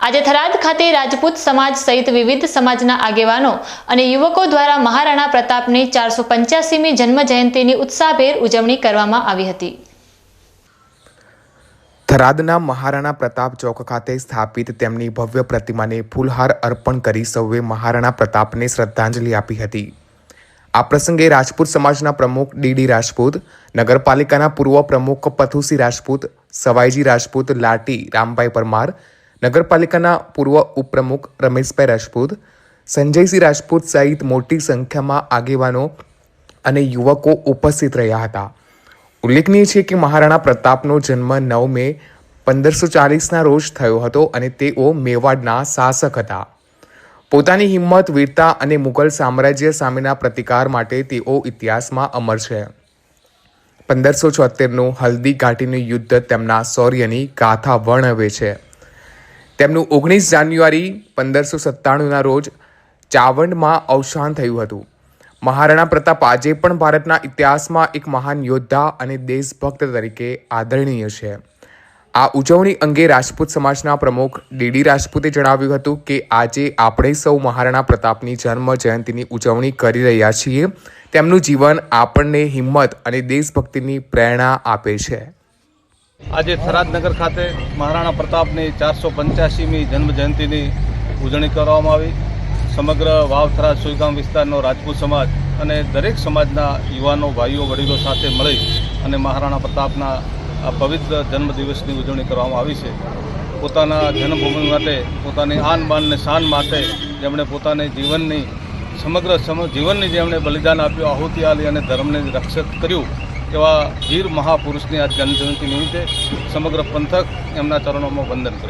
આજે થરાદ ખાતે રાજપૂત સમાજ સહિત વિવિધ સમાજના આગેવાનો અને યુવકો દ્વારા મહારાણા પ્રતાપની ચારસો પંચ્યાસીમી જન્મજયંતિની ઉત્સાહભેર ઉજવણી કરવામાં આવી હતી. થરાદના મહારાણા પ્રતાપ ચોક ખાતે સ્થાપિત તેમની ભવ્ય પ્રતિમાને ફૂલહાર અર્પણ કરી સૌએ મહારાણા પ્રતાપને શ્રદ્ધાંજલિ આપી હતી. આ પ્રસંગે રાજપૂત સમાજના પ્રમુખ ડીડી રાજપૂત, નગરપાલિકાના પૂર્વ પ્રમુખ પથુસી રાજપૂત, સવાઈજી રાજપૂત લાટી રામભાઈ પરમાર નગરપાલિકાના પૂર્વ ઉપપ્રમુખ રમેશભાઈ રાજપૂત, સંજયસિંહ રાજપૂત સહિત મોટી સંખ્યામાં આગેવાનો અને યુવકો ઉપસ્થિત રહ્યા હતા. ઉલ્લેખનીય છે કે મહારાણા પ્રતાપનો જન્મ નવ મે પંદરસો ચાલીસના રોજ થયો હતો અને તેઓ મેવાડના શાસક હતા. પોતાની હિંમત, વીરતા અને મુઘલ સામ્રાજ્ય સામેના પ્રતિકાર માટે તેઓ ઇતિહાસમાં અમર છે. પંદરસો છોતેરનું હલ્દી ઘાટીનું યુદ્ધ તેમના શૌર્યની ગાથા વર્ણવે છે. તેમનું ઓગણીસ જાન્યુઆરી પંદરસો સત્તાણુંના રોજ ચાવંડમાં અવસાન થયું હતું. મહારાણા પ્રતાપ આજે પણ ભારતના ઇતિહાસમાં એક મહાન યોદ્ધા અને દેશભક્ત તરીકે આદરણીય છે. આ ઉજવણી અંગે રાજપૂત સમાજના પ્રમુખ ડીડી રાજપૂતે જણાવ્યું હતું કે, આજે આપણે સૌ મહારાણા પ્રતાપની જન્મ જયંતિની ઉજવણી કરી રહ્યા છીએ. તેમનું જીવન આપણને હિંમત અને દેશભક્તિની પ્રેરણા આપે છે. આજે થરાદનગર ખાતે મહારાણા પ્રતાપની ચારસો પંચ્યાસીમી જન્મજયંતિની ઉજવણી કરવામાં આવી. સમગ્ર વાવ થરાદ સુઈગામ વિસ્તારનો રાજપૂત સમાજ અને દરેક સમાજના યુવાનો, ભાઈઓ, વડીલો સાથે મળી અને મહારાણા પ્રતાપના આ પવિત્ર જન્મદિવસની ઉજવણી કરવામાં આવી છે. પોતાના જન્મભૂમિ માટે, પોતાની આન બાન ને શાન માટે જેમણે પોતાની જીવનની, સમગ્ર સમ, જીવનની જેમણે બલિદાન આપ્યું, આહુતિ આલી અને ધર્મને રક્ષક કર્યું એવા વીર મહાપુરુષની આ જન્મજયંતિ નિમિત્તે સમગ્ર પંથક એમના ચરણોમાં વંદન કરે